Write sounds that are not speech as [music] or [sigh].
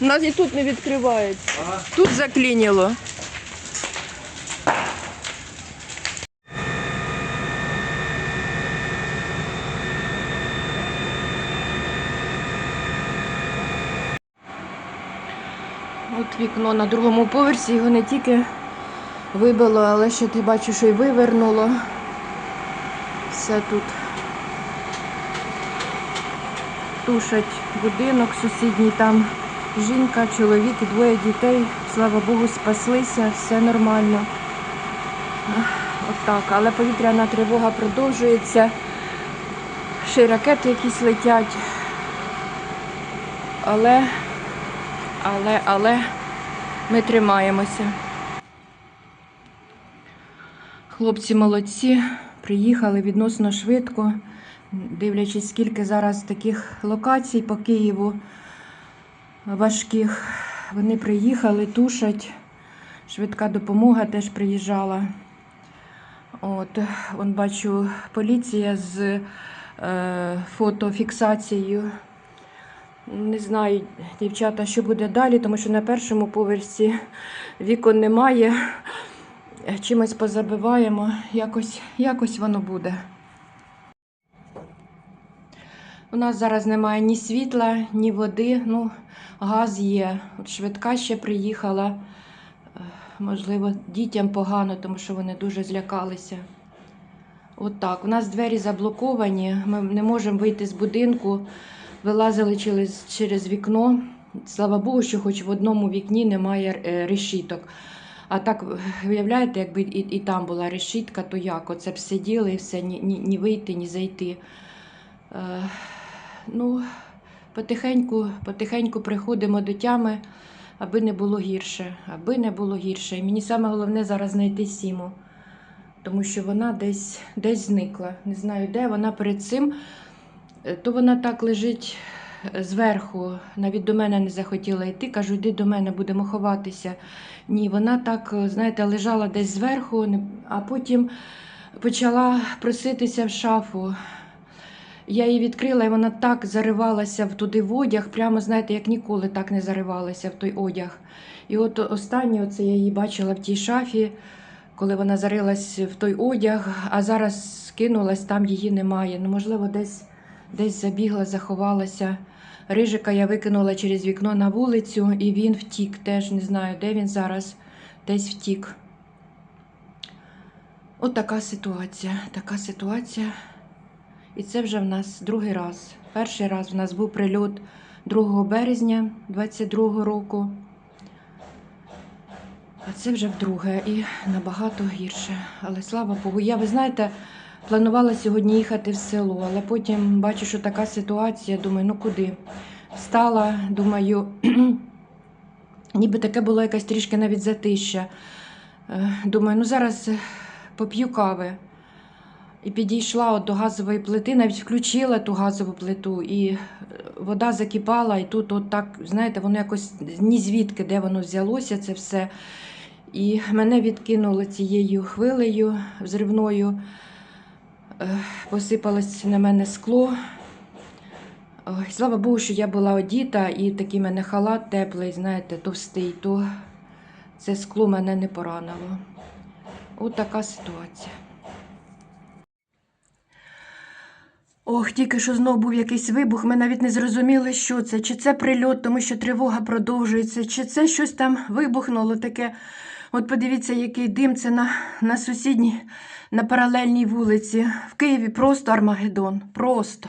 У нас і тут не відкривається. А? Тут заклініло. От вікно на другому поверсі його не тільки вибило, але ще ти бачу, що й вивернуло. Все тут. Тушать будинок сусідній там. Жінка, чоловік і двоє дітей. Слава Богу, спаслися, все нормально. Отак. Але повітряна тривога продовжується. Ще й ракети якісь летять. Але, але, але ми тримаємося. Хлопці молодці, приїхали відносно швидко, дивлячись, скільки зараз таких локацій по Києву важких. Вони приїхали, тушать. Швидка допомога теж приїжджала. От, он бачу, поліція з е, фотофіксацією. Не знаю, дівчата, що буде далі, тому що на першому поверсі вікон немає. Чимось позабиваємо, якось, якось воно буде. У нас зараз немає ні світла, ні води, ну, газ є. От швидка ще приїхала. Е, Можливо, дітям погано, тому що вони дуже злякалися. От так. У нас двері заблоковані, ми не можемо вийти з будинку, вилазили через, через вікно. Слава Богу, що хоч в одному вікні немає е, решіток. А так, виявляєте, якби і, і там була решітка, то як? Оце б сиділи і все, ні, ні, ні вийти, ні зайти. Е, ну, потихеньку, потихеньку приходимо до тями, аби не було гірше, аби не було гірше. І мені саме головне зараз знайти Сіму, тому що вона десь, десь зникла. Не знаю де. Вона перед цим, е, то вона так лежить е, зверху, навіть до мене не захотіла йти. Кажу, йди до мене, будемо ховатися. Ні, вона так, е, знаєте, лежала десь зверху, а потім почала проситися в шафу. Я її відкрила, і вона так заривалася в туди в одяг, прямо, знаєте, як ніколи так не заривалася в той одяг. І от останнє, оце я її бачила в тій шафі, коли вона зарилась в той одяг, а зараз скинулась, там її немає. Ну, можливо, десь, десь забігла, заховалася. Рижика я викинула через вікно на вулицю, і він втік. Теж не знаю, де він зараз, десь втік. От така ситуація. Така ситуація. І це вже в нас другий раз. Перший раз в нас був прильот 2 березня 22 року. А це вже вдруге і набагато гірше. Але слава Богу, я, ви знаєте, планувала сьогодні їхати в село, але потім бачу, що така ситуація. Думаю, ну куди? Встала, думаю, [clears throat] ніби таке було якась трішки навіть затища. Е, Думаю, ну зараз поп'ю кави. І підійшла от до газової плити, навіть включила ту газову плиту, і е, вода закипала, і тут, от так, знаєте, воно якось ні звідки, де воно взялося, це все. І мене відкинуло цією хвилею взривною, Е, посипалось на мене скло. Ой, слава Богу, що я була одіта, і такий мене халат теплий, знаєте, товстий, то це скло мене не поранило. От така ситуація. Ох, тільки що знов був якийсь вибух. Ми навіть не зрозуміли, що це. Чи це прильот, тому що тривога продовжується, чи це щось там вибухнуло таке. От подивіться, який дим це на, на сусідній, на паралельній вулиці. В Києві просто Армагеддон. Просто.